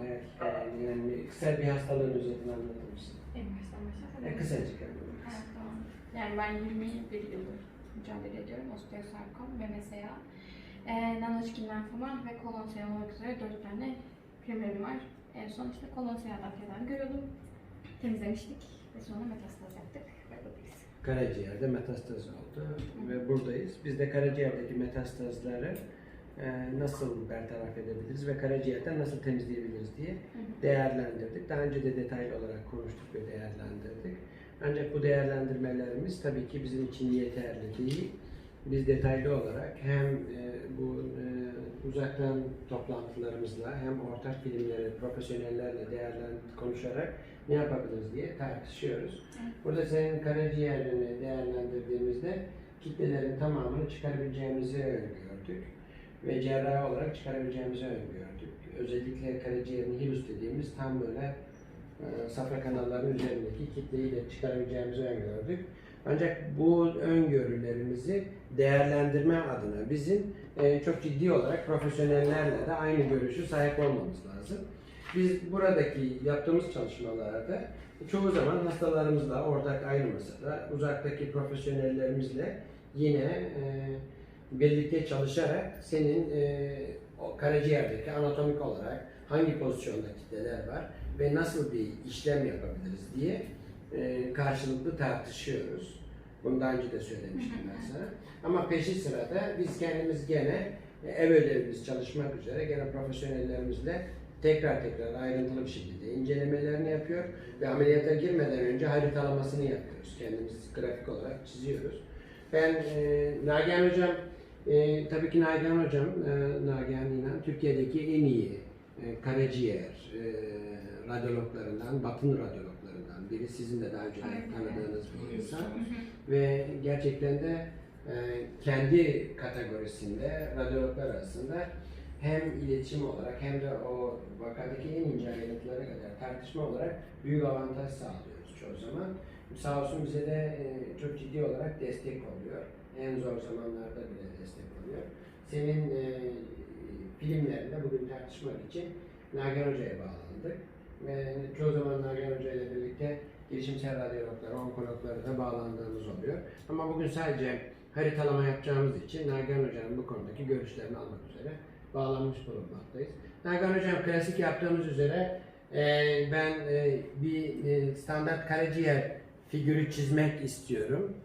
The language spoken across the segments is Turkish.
hayat hikayeni, yani kısa bir hastalığın özetini anlatır mısın? En baştan başlasam. E, kısacık yani. Evet, tamam. Yani ben 21 yıldır mücadele ediyorum. Osteosarkom ve MSA. E, Nanoçkin lenfoma ve kolon serum olmak üzere 4 tane primerim var. En son işte kolon seyahat tedavi görüyordum. Temizlemiştik ve sonra metastaz yaptık ve buradayız. Karaciğerde metastaz oldu ve buradayız. Biz de karaciğerdeki metastazları e, nasıl bertaraf edebiliriz ve karaciğerden nasıl temizleyebiliriz diye değerlendirdik. Daha önce de detaylı olarak konuştuk ve değerlendirdik. Ancak bu değerlendirmelerimiz tabii ki bizim için yeterli değil. Biz detaylı olarak hem e, bu e, uzaktan toplantılarımızla hem ortak filmleri profesyonellerle değerlendir konuşarak ne yapabiliriz diye tartışıyoruz. Evet. Burada senin karaciğerini değerlendirdiğimizde kitlelerin tamamını çıkarabileceğimizi öngördük ve cerrahi olarak çıkarabileceğimizi öngördük. Özellikle karaciğerin hilus dediğimiz tam böyle e, safra kanallarının üzerindeki kitleyi de çıkarabileceğimizi öngördük. Ancak bu öngörülerimizi değerlendirme adına bizim e, çok ciddi olarak profesyonellerle de aynı görüşü sahip olmamız lazım. Biz buradaki yaptığımız çalışmalarda çoğu zaman hastalarımızla ortak aynı masada, uzaktaki profesyonellerimizle yine e, birlikte çalışarak senin e, o karaciğerdeki anatomik olarak hangi pozisyonda kitleler var ve nasıl bir işlem yapabiliriz diye e, karşılıklı tartışıyoruz. Bunu daha önce de söylemiştim ben sana. Ama peşi sırada biz kendimiz gene e, ev ödevimiz çalışmak üzere gene profesyonellerimizle tekrar tekrar ayrıntılı bir şekilde incelemelerini yapıyor ve ameliyata girmeden önce haritalamasını yapıyoruz. Kendimiz grafik olarak çiziyoruz. Ben e, Nagihan Hocam, e, tabii ki Nagihan Hocam, e, Nagihan İnan, Türkiye'deki en iyi e, karaciğer e, radyologlarından, batın radyologlarından biri. Sizin de daha önce Aynen. tanıdığınız bir insan. Hı hı. Ve gerçekten de e, kendi kategorisinde radyologlar arasında hem iletişim olarak hem de o vakadaki en ince ayrıntılara kadar tartışma olarak büyük avantaj sağlıyoruz çoğu zaman. Sağ olsun bize de e, çok ciddi olarak destek oluyor. En zor zamanlarda bile destek oluyor. Senin e, filmlerinde bugün tartışmak için Nagihan Hoca'ya bağlandık. Ve çoğu zaman Nagihan Hoca ile birlikte girişimsel radyologlara, onkologlara da bağlandığımız oluyor. Ama bugün sadece haritalama yapacağımız için Nagihan Hoca'nın bu konudaki görüşlerini almak üzere bağlanmış bulunmaktayız. Nagihan Hocam klasik yaptığımız üzere e, ben e, bir e, standart karaciğer figürü çizmek istiyorum.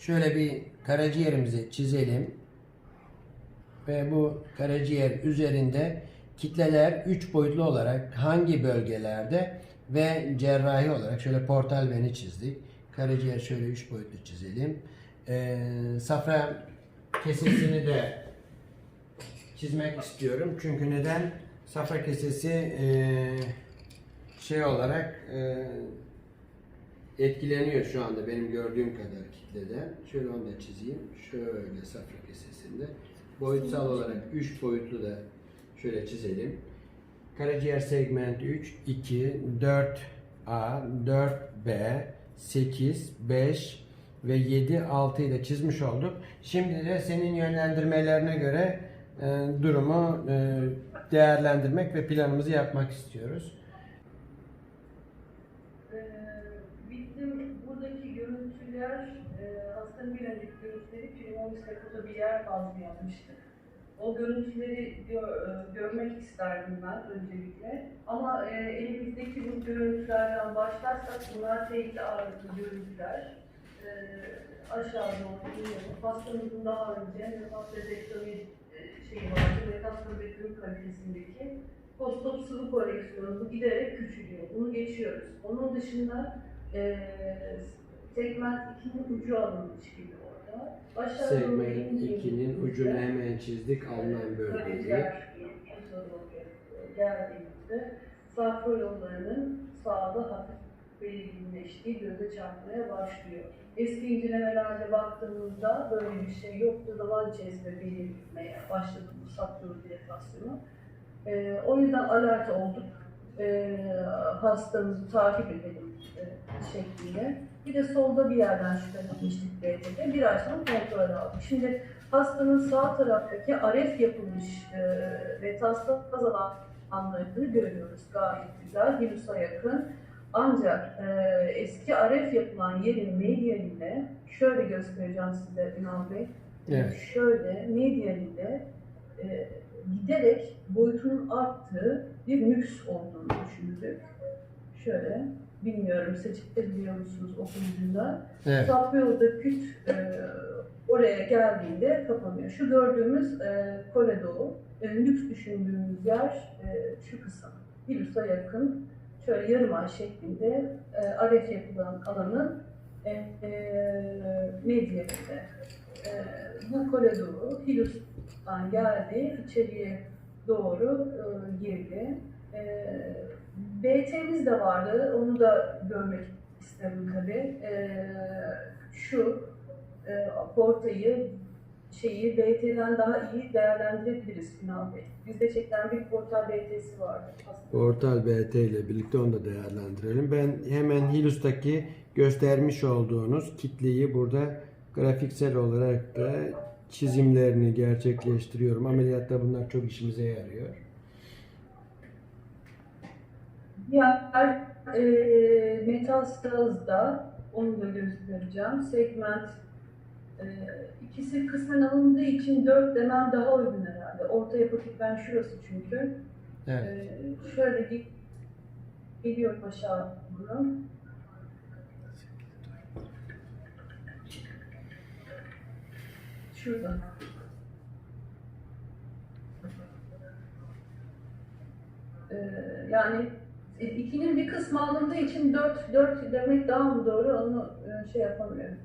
Şöyle bir karaciğerimizi çizelim. Ve bu karaciğer üzerinde kitleler üç boyutlu olarak hangi bölgelerde ve cerrahi olarak şöyle portal veni çizdik. Karaciğer şöyle üç boyutlu çizelim. Ee, safra kesesini de çizmek istiyorum. Çünkü neden? Safra kesesi ee, şey olarak ee, etkileniyor şu anda benim gördüğüm kadar kitleden. Şöyle onu da çizeyim. Şöyle safra kesesinde. Boyutsal olarak 3 boyutlu da şöyle çizelim. Karaciğer segment 3, 2, 4A, 4B, 8, 5 ve 7, 6'yı da çizmiş olduk. Şimdi de senin yönlendirmelerine göre e, durumu e, değerlendirmek ve planımızı yapmak istiyoruz. Ee, Bizim buradaki görüntüler, e, hastanın bir önceki görüntüleri pneumonis fotobiyer fazla yapmıştık. O görüntüleri gö- e, görmek isterdim ben öncelikle. Ama e, elimizdeki bu görüntülerden başlarsak bunlar tehdit ağırlıklı görüntüler. E, aşağı doğru iniyorum. Hastamızın daha önce nefas rezektomi e, şeyi vardı, metastatik kalitesindeki postop sıvı koleksiyonu bu giderek küçülüyor. Bunu geçiyoruz. Onun dışında segment 2'nin ucu alınmış gibi Segment indiğimizde 2'nin ucunu hemen çizdik alınan bölgeyi. geldiğimizde safra yollarının sağda hafif belirginleştiği göze çarpmaya başlıyor. Eski incelemelerde baktığımızda böyle bir şey yoktu. Zaman içerisinde belirmeye başladı bu safra diyafrasyonu. Ee, o yüzden alert olduk. Ee, hastamızı takip edelim e, şeklinde. Bir de solda bir yerden şüphelenmiştik BT'de. Bir ay sonra kontrol aldık. Şimdi hastanın sağ taraftaki aref yapılmış e, metastaz alanlarını görüyoruz gayet güzel, hilusa yakın. Ancak e, eski aref yapılan yerin medyaline, şöyle göstereceğim size Ünal Bey, Evet. şöyle medyaline e, giderek boyutunun arttığı bir nüks olduğunu düşündük. Şöyle, bilmiyorum seçebiliyor musunuz okuyucunda? Evet. Sapyolda küt e, oraya geldiğinde kapanıyor. Şu gördüğümüz e, koridor, e, lüks düşündüğümüz yer e, şu kısım. Hilus'a yakın şöyle yarım ay şeklinde e, aref yapılan alanın e, e, medyasında. E, bu koridoru Hilus'tan geldi, içeriye doğru e, girdi. E, BT'miz de vardı, onu da görmek isterim tabii. E, şu e, portayı şeyi BT'den daha iyi değerlendirebiliriz Ünal Bey. Bizde çekilen bir portal BT'si vardı. Portal BT ile birlikte onu da değerlendirelim. Ben hemen Hilus'taki göstermiş olduğunuz kitleyi burada grafiksel olarak da çizimlerini gerçekleştiriyorum. Ameliyatta bunlar çok işimize yarıyor. Diğer e, metastazda onu da göstereceğim. Segment e, ikisi kısmen alındığı için 4 demem daha uygun herhalde. Orta hepatik ben şurası çünkü. Evet. Ee, şöyle gel- geliyorum aşağı doğru. Şurada. Ee, yani e, ikinin bir kısmı alındığı için 4 4 demek daha mı doğru onu e, şey yapamıyorum.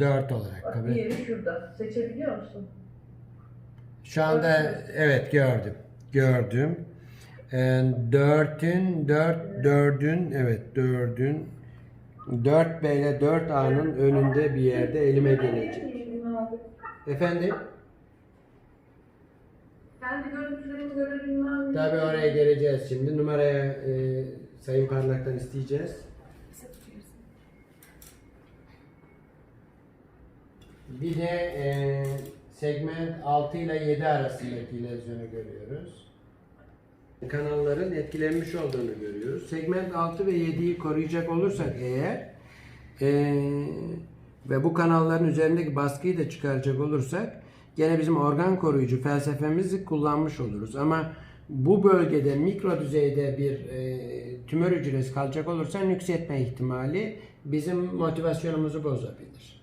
4 olarak Bak tabii. diğeri şurada. Seçebiliyor musun? Şu anda evet gördüm. Gördüm. Ee, Dörtün, dört, dördün, evet dördün, 4B ile 4A'nın önünde bir yerde elime gelecek. Efendim? Kendi görüntülerimi görebilmem. Tabii oraya geleceğiz şimdi. Numaraya e, Sayın Parlak'tan isteyeceğiz. Bir de e, segment 6 ile 7 arasındaki lezyonu görüyoruz. Kanalların etkilenmiş olduğunu görüyoruz. Segment 6 ve 7'yi koruyacak olursak eğer e, ve bu kanalların üzerindeki baskıyı da çıkaracak olursak gene bizim organ koruyucu felsefemizi kullanmış oluruz. Ama bu bölgede mikro düzeyde bir e, tümör hücresi kalacak olursa nüksetme ihtimali bizim motivasyonumuzu bozabilir.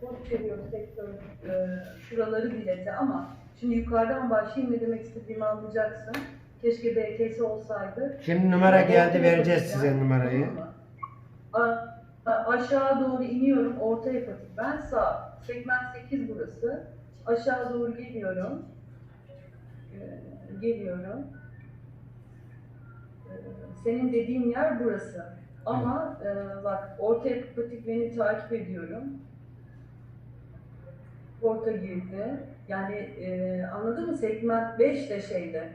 Çok seviyorum sektör e, şuraları bileti ama şimdi yukarıdan başlayayım ne demek istediğimi anlayacaksın. Keşke BKS olsaydı. Şimdi numara geldi vereceğiz size numarayı. tamam mı? Aşağı doğru iniyorum orta hepatik ben sağ. Segment 8 burası. Aşağı doğru geliyorum. Ee, geliyorum. Ee, senin dediğin yer burası. Ama e, bak orta hepatik veni takip ediyorum. Porta girdi. Yani e, anladın mı? Segment 5 de şeyde.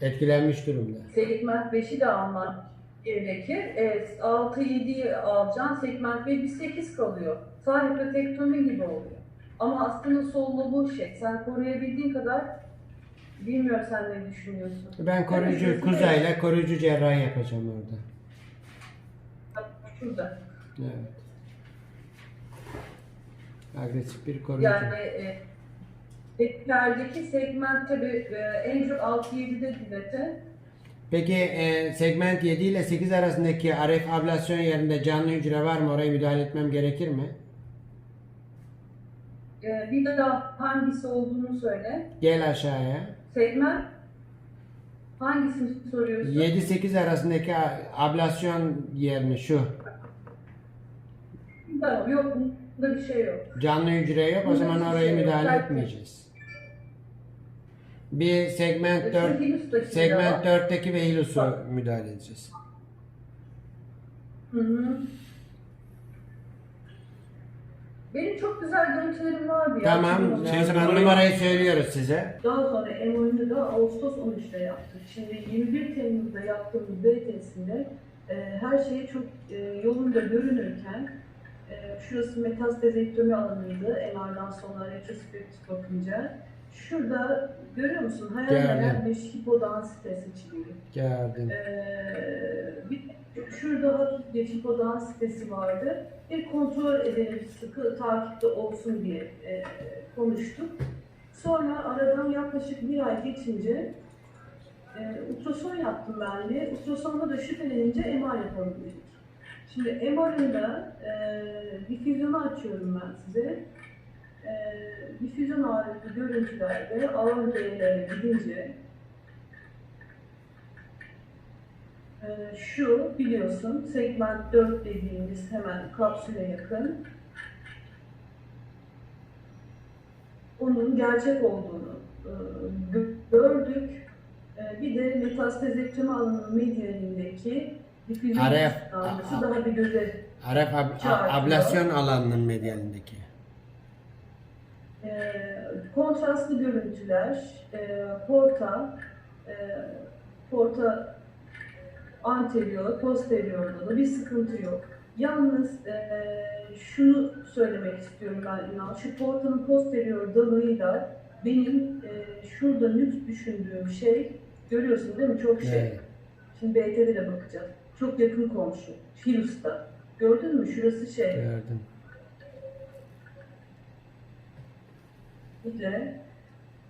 Etkilenmiş durumda. Segment 5'i de almak gerekir. Evet, 6-7'yi alacaksın. Segment 5 bir 8 kalıyor. Sağ hepatektomi gibi oluyor. Ama aslında sol lobu şey. Sen koruyabildiğin kadar bilmiyorum sen ne düşünüyorsun. Ben koruyucu Evet, kuzayla koruyucu cerrahi yapacağım orada. Şurada. Evet. Agresif bir koruyucu. Yani e, etkilerdeki segment tabii e, en çok 6-7'de dilete. Peki e, segment 7 ile 8 arasındaki RF ablasyon yerinde canlı hücre var mı? Oraya müdahale etmem gerekir mi? E, bir daha hangisi olduğunu söyle. Gel aşağıya. Segment hangisini soruyorsun? 7-8 arasındaki ablasyon yerini şu. Tamam, yok bunda bir şey yok. Canlı hücre yok o zaman oraya şey müdahale etmeyeceğiz. Bir segment 4 Hilus'taki de segment var. 4'teki ve hilusu müdahale edeceğiz. Hı hı. Benim çok güzel görüntülerim vardı ya. Tamam. Şimdi O zaman numarayı söylüyoruz size. Daha sonra MO'yu da Ağustos 13'te yaptık. Şimdi 21 Temmuz'da yaptığımız BTS'inde e, her şey çok e, yolunda görünürken Ee, şurası metastazektomi alanıydı. MR'dan sonra retrospektif bakınca. Şurada görüyor musun? Hayal Gördüm. meyal bir hipodansite seçiliyor. Gördüm. Ee, bir, şurada hafif bir hipodansitesi vardı. Bir kontrol edelim sıkı takipte olsun diye e, konuştuk. Sonra aradan yaklaşık bir ay geçince e, ultrason yaptım ben de. Ultrasonda da şüphelenince MR yapalım dedik. Şimdi MR'ın da e, difüzyonu açıyorum ben size. E, difüzyon ağırlıklı görüntülerde ağır değerlere gidince e, şu biliyorsun segment 4 dediğimiz hemen kapsüle yakın onun gerçek olduğunu e, gö- gördük. E, bir de metastazektomi alanının medyalindeki difüzyon Aref, daha bir göze Aref ab- ablasyon alanının medyalindeki. E, kontrastlı görüntüler, e, porta, e, porta anterior, posterior da bir sıkıntı yok. Yalnız e, şunu söylemek istiyorum ben İnan. Şu portanın posterior dalıyla benim e, şurada nüks düşündüğüm şey görüyorsun değil mi? Çok şey. Evet. Şimdi BT'de de bakacağız. Çok yakın komşu. Hilus'ta. Gördün mü? Şurası şey. Gördüm. Bir de,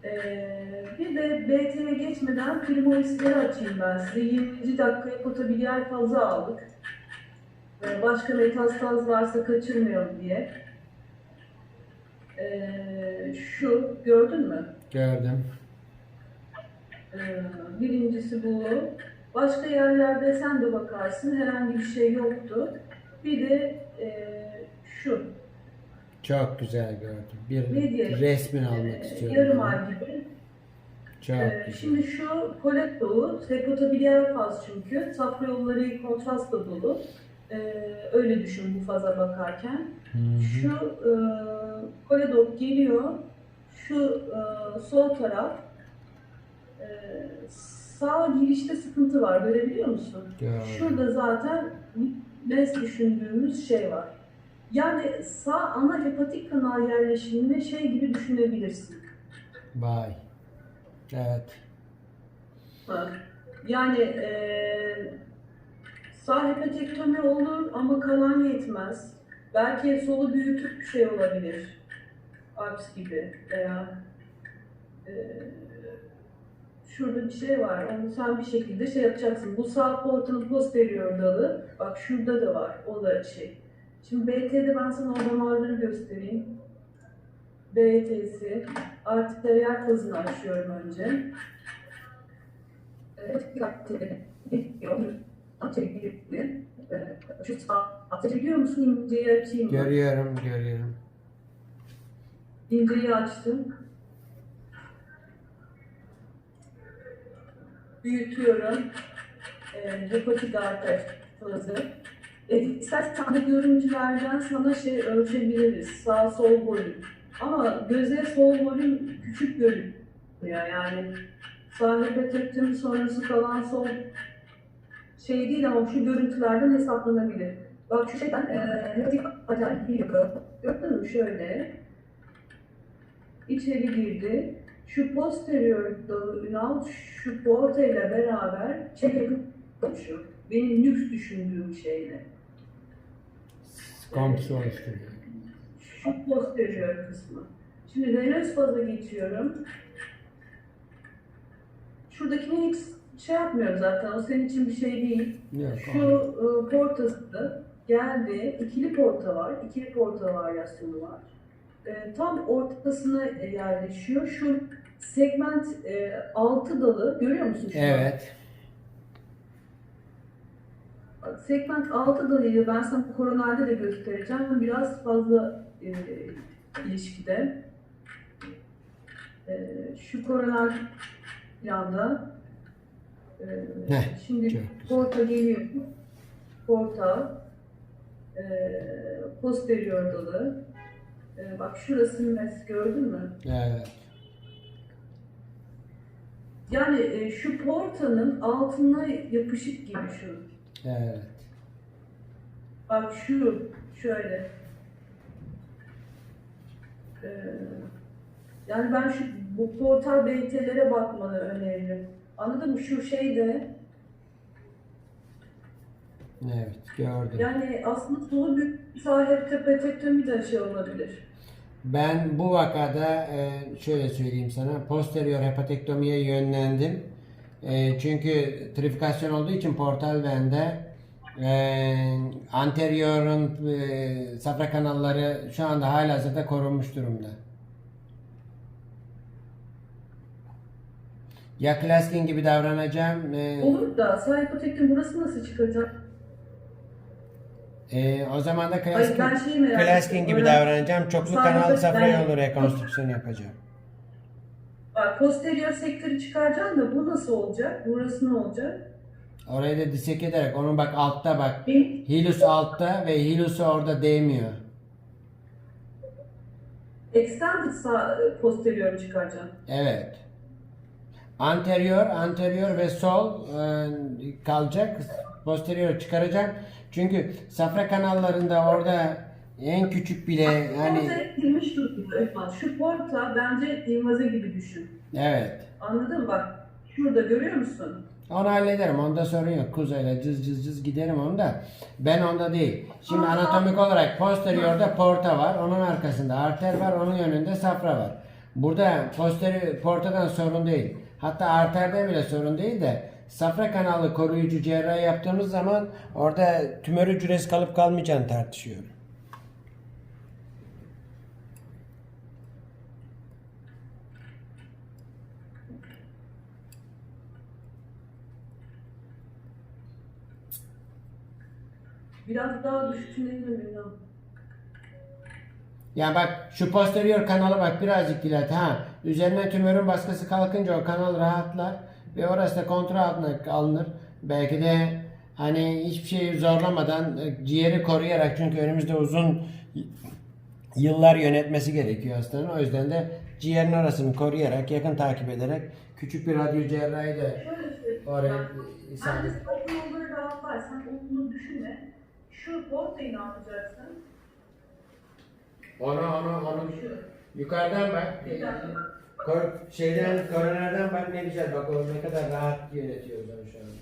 eee, bir de BT'ye geçmeden primorisleri açayım ben size. 20. dakikaya potabiliyer fazla aldık. Ee, başka metastaz varsa kaçırmayalım diye. Eee, şu, gördün mü? Gördüm. Ee, birincisi bu. Başka yerlerde sen de bakarsın. Herhangi bir şey yoktu. Bir de eee, şu. Çok güzel gördüm. Bir Ne diyelim? resmini almak eee, istiyorum. yarım ay gibi. Çok Ee, güzel. Şimdi şu kolet dolu, sekotabiliyer faz çünkü. Safra yolları kontrastla dolu. Ee, öyle düşün bu faza bakarken. Şu e, koledok geliyor. Şu e, sol taraf e, sağ girişte sıkıntı var. Görebiliyor musun? Şurada zaten les düşündüğümüz şey var. Yani sağ ana hepatik kanal yerleşimini şey gibi düşünebilirsin. Vay. Evet. Ha. Yani eee sağ hepatektomi olur ama kalan yetmez. Belki solu büyütüp bir şey olabilir. Alps gibi veya eee, şurada bir şey var. Onu sen bir şekilde şey yapacaksın. Bu sağ portanın posterior dalı. Bak şurada da var. O da şey. Şimdi BT'de ben sana o damarları göstereyim. BT'si. Arteriyel fazını açıyorum önce. Şu atabiliyor musun? İnceyi açayım mı? Görüyorum, görüyorum. İnceyi açtım. Büyütüyorum. E, hepatik arter fazı. E, istersen de görüntülerden sana şey ölçebiliriz. Sağ sol volüm. Ama göze sol volüm küçük görünüyor. Yani sağ hepatektomi sonrası kalan sol şey değil ama şu görüntülerden hesaplanabilir. Bak şu şeyden e, arter bir yakı. Gördün mü şöyle? içeri girdi. Şu posterior dalı ünal şu porta ile beraber çek yakın konuşuyor. Benim lüks düşündüğüm şeyle. Komşu oluşturuyor. Şu posterior kısmı. Şimdi venöz faza geçiyorum. Şuradakini hiç şey yapmıyorum zaten. O senin için bir şey değil. Yok. Şu e, portası geldi. İkili porta var. İkili porta varyasyonu var. E, tam ortasına e, yerleşiyor. Şu segment e, altı dalı görüyor musun şu an? Evet. Segment altı dalıyla ben sana koronarda da göstereceğim. Biraz fazla e, ilişkide. E, şu koronar planda e, Heh, şimdi güzel. porta geliyor. Porta e, posterior dalı. E, bak şurasını mes gördün mü? Evet. Yani e, şu portanın altına yapışık gibi şu. Evet. Bak şu şöyle. Ee, yani ben şu bu portal BT'lere bakmanı öneririm. Anladın mı? Şu şeyde Evet gördüm. yani aslında solu bir sahip tepetektomi de şey olabilir. Ben bu vakada e, şöyle söyleyeyim sana posterior hepatektomiye yönlendim. E, çünkü trifikasyon olduğu için portal bende e, anteriorun e, safra kanalları şu anda halihazırda korunmuş durumda. Ya Klaskin gibi davranacağım. e, Olur da sahipotektomi burası nasıl çıkacak? e, o zaman da Hayır Klaskin, ben şeyi merak Klaskin ettim. gibi Öğren- davranacağım. Çoklu Sadece kanal safra ben- yolu rekonstrüksiyonu yapacağım. Bak posterior sektörü çıkaracaksın da bu nasıl olacak? Burası ne olacak? Orayı da disek ederek onun bak altta bak. Bir Hilus altta ve Hilus orada değmiyor. extended sağ, posterior çıkaracaksın. Evet. Anterior, anterior ve sol e, kalacak. Posterior çıkaracak. Çünkü safra kanallarında orada en küçük bile hani girmiş durumda Ökman. Şu porta bence invaze gibi düşün. evet. Anladın mı? Bak şurada görüyor musun? Onu hallederim. Onda sorun yok. Kuzeyla cız cız cız giderim onda. Ben onda değil. Şimdi anatomik olarak posteriorda porta var. Onun arkasında arter var. Onun önünde safra var. Burada posterior portadan sorun değil. Hatta arterde bile sorun değil de safra kanalı koruyucu cerrahi yaptığımız zaman orada tümör hücresi kalıp kalmayacağını tartışıyorum. Biraz daha düşünelim Ünal. Ya bak şu posterior kanalı bak birazcık dilat ha. Üzerine tümörün baskısı kalkınca o kanal rahatlar ve orası da kontrol altına alınır. Belki de hani hiçbir şeyi zorlamadan e, ciğeri koruyarak çünkü önümüzde uzun yıllar yönetmesi gerekiyor hastanın. O yüzden de ciğerin arasını koruyarak yakın takip ederek küçük bir radyo cerrahi de oraya isabet. Sen. Şu portayı ne yapacaksın? Onu onu onu yukarıdan bak. Kor, şeyden koronerden bak ne güzel bak o ne kadar rahat yönetiyoruz onu şu anda.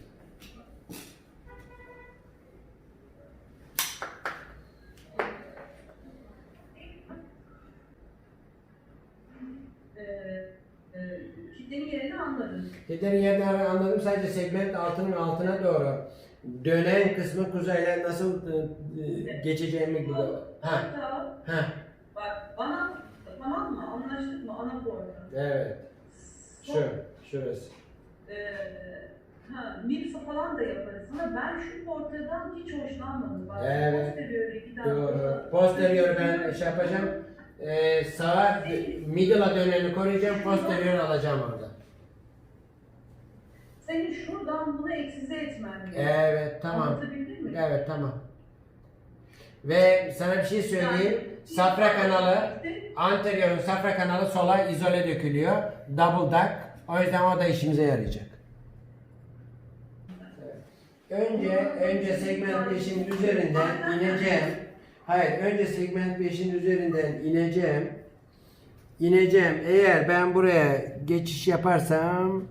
Ee, e, kitlenin yerini anladın. Kitlerin yerini anladım sadece segment altının altına doğru dönen kısmı kuzeyden nasıl e, e, geçeceğimi biliyor. Ha, ha, bak bana tamam mı? Anlaştık mı? Ana porta. evet. Şu, şurası. Ee, ha, Mirsa falan da yaparız ama ben şu portadan hiç hoşlanmadım. Bak, Evet. posterior'a giden Doğru. Posterior ben şey yapacağım. E, sağa middle'a döneni koruyacağım, posterior alacağım orada. Senin şuradan bunu eksize etmen gerekiyor. Evet, tamam. Anlatabildim mi? Evet, tamam. Ve sana bir şey söyleyeyim. Safra kanalı Anterior'un safra kanalı sola izole dökülüyor. Double duck. O yüzden o da işimize yarayacak. Önce önce segment 5'in üzerinden ineceğim. Hayır, önce segment 5'in üzerinden ineceğim. İneceğim. Eğer ben buraya geçiş yaparsam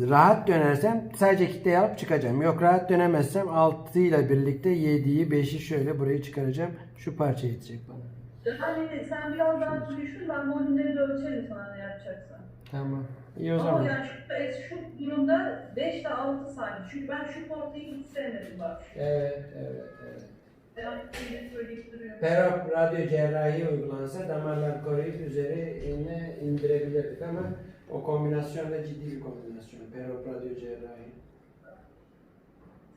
rahat dönersem sadece kitleyi alıp çıkacağım. Yok rahat dönemezsem 6 ile birlikte 7'yi 5'i şöyle buraya çıkaracağım. Şu parça yetecek bana. Yani sen biraz daha düşün, ben volümleri de ölçerim sana ne yapacaksan. Tamam. İyi o Ama zaman. yani şu, şu durumda 5 ile 6 saniye. Çünkü ben şu portayı hiç sevmedim bak. Evet, evet, evet. Perop radyo cerrahi uygulansa damarlar koruyup üzerine indirebilirdik ama o kombinasyon da ciddi bir kombinasyon. Perop radyo cerrahi.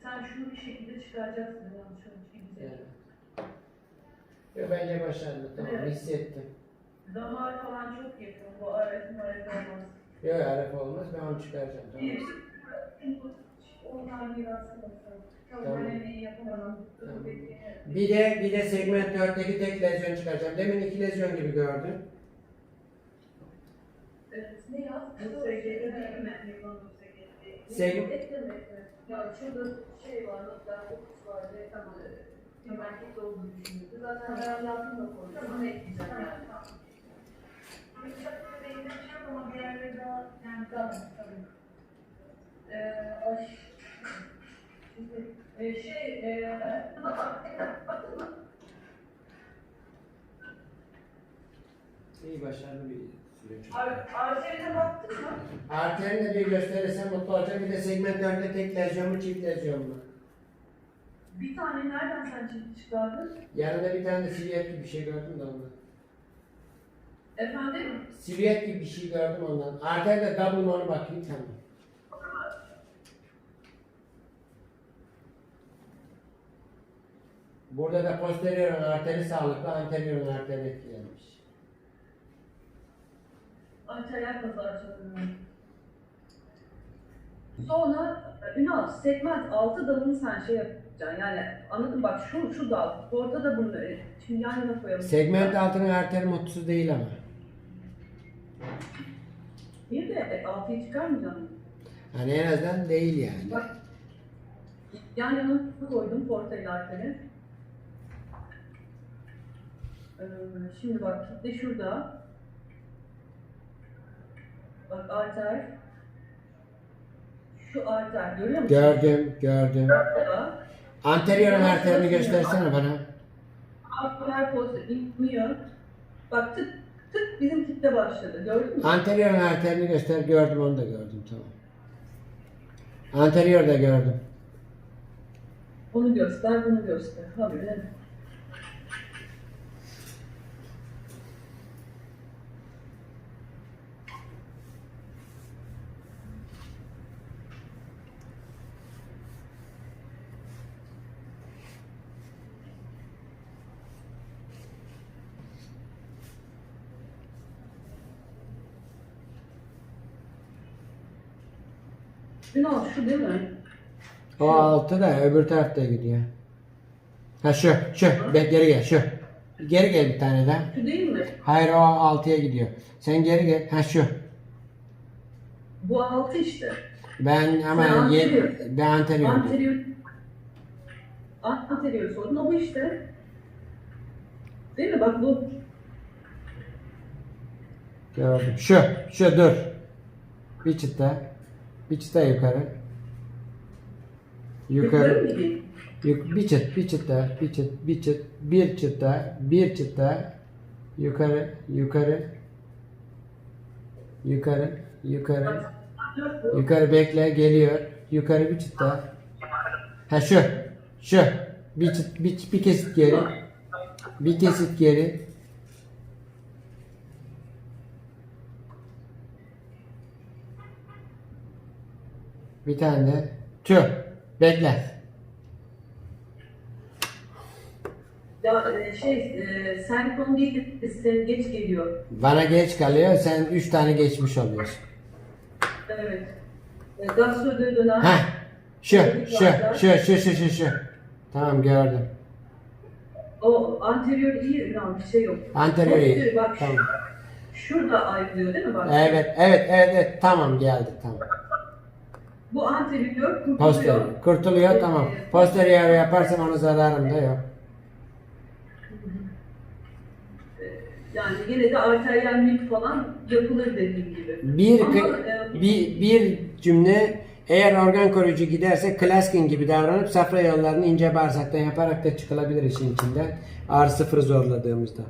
Sen şunu bir şekilde çıkaracaksın. Yanlış olmuş Evet. Yo, bence başarılı. Tamam Evet. hissettim. Damar falan çok yakın. Bu arasın arası olmaz. Yok arif olmaz ben onu çıkaracağım. Tamam. Bir, onlar mirası olsun. Tamam. Yapamam. Tamam. Bir de bir de segment 4'teki tek lezyon çıkaracağım. Demin iki lezyon gibi gördün. Evet, ne yaz? SGD değil mi? Sevgi. Et demek mi? Yani şurada şey var, hatta fokus var tam olarak. Merkez olduğunu düşünüyordu. Zaten ben yaptım da konuştum. Bunu ekleyeceğim yani. Yumuşaklığı değinmiş ama diğerleri daha, yani tabii. Ee, aş... Ee, şey, ee... İyi başarılı bir süreç. ar- arterine baktın mı? Arterini de bir gösterirsen mutlu olacağım. Bir de segment 4'te tek lezyon mu çift lezyon mu? Bir tane nereden sen çık- çıkardın? Yanında bir tane de silüet gibi bir şey gördüm de ondan. Efendim? Silüet gibi bir şey gördüm ondan. Arter de double onu bakayım tamam. Burada da posteriorun arteri sağlıklı, anteriorun arteri etkilenmiş. Arteriyel kazar sanırım. Sonra e, Ünal, segment altı dalını sen şey yapacaksın. Yani anladın bak şu şu dal. Orada da bunu e, şimdi yan yana koyalım. Segment altının arteri mutsuz değil ama. Bir de e, altıyı çıkarmayacaksın. Hani en azından değil yani. Bak yan yana koydum portal arteri. Ee, şimdi bak kitle şurada. Bak arter. Şu arter görüyor musun? Gördüm, gördüm. Burada. Anteriorun arterini göstersene bana. Arter pozitif iniyor. Bak tık tık bizim kitle başladı. Gördün mü? Anteriorun arterini göster, gördüm onu da gördüm tamam. Anterior da gördüm. Onu göster, bunu göster. Habire. Ünal şu değil mi? O altı da öbür tarafta gidiyor. Ha şu, şu. Be, geri gel, şu. Geri gel bir tane daha. Şu değil mi? Hayır o altıya gidiyor. Sen geri gel. Ha şu. Bu altı işte. Ben Sen anterior. ye, ben anterior. Anterior. Anterior sorun o bu işte. Değil mi? Bak bu. Gördüm. Şu, şu dur. Bir çıt daha. Bir çıt daha yukarı. Yukarı? Yuk, bir çıt, bir çıt daha, bir çıt, bir çıt, bir çıt daha, bir çıt daha. Yukarı, yukarı. Yukarı, yukarı. Yukarı bekle, geliyor. Yukarı bir çıt daha. Ha şu, şu. Bir çıt, bir, bir kesit geri. Bir kesit geri. Bir tane de. Tüh. Bekle. Ya e, şey, e, senkron değil de sen geç geliyor. Bana geç kalıyor. Sen üç tane geçmiş oluyorsun. Evet. E, Gastrodödonal. Ha. Şu, şu, şu, şu, şu, şu, şu. Tamam gördüm. O anterior iyi Ünal bir şey yok. Anterior iyi. Posterior, Bak Tamam. şurada ayrılıyor değil mi bak? Evet, evet, evet, evet. Tamam geldi, tamam. Bu anterior kurtuluyor. Posterior. Kurtuluyor, tamam. Posterior yaparsam onun zararım da yok. Yani yine de arteriyel mik falan yapılır dediğim gibi. Bir, Ama, e, bir, bir cümle eğer organ koruyucu giderse Klaskin gibi davranıp safra yollarını ince bağırsaktan yaparak da çıkılabilir işin içinden. Ağrı sıfırı zorladığımızda.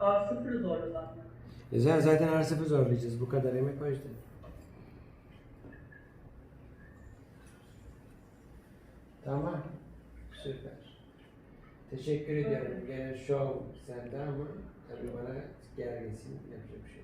A0 zorlu zaten. Güzel zaten ağrı sıfır zorlayacağız. Bu kadar emek o yüzden. Tamam. Süper. Teşekkür ediyorum. Gene show sende ama tabii bana gerginsin. Yapacak bir şey.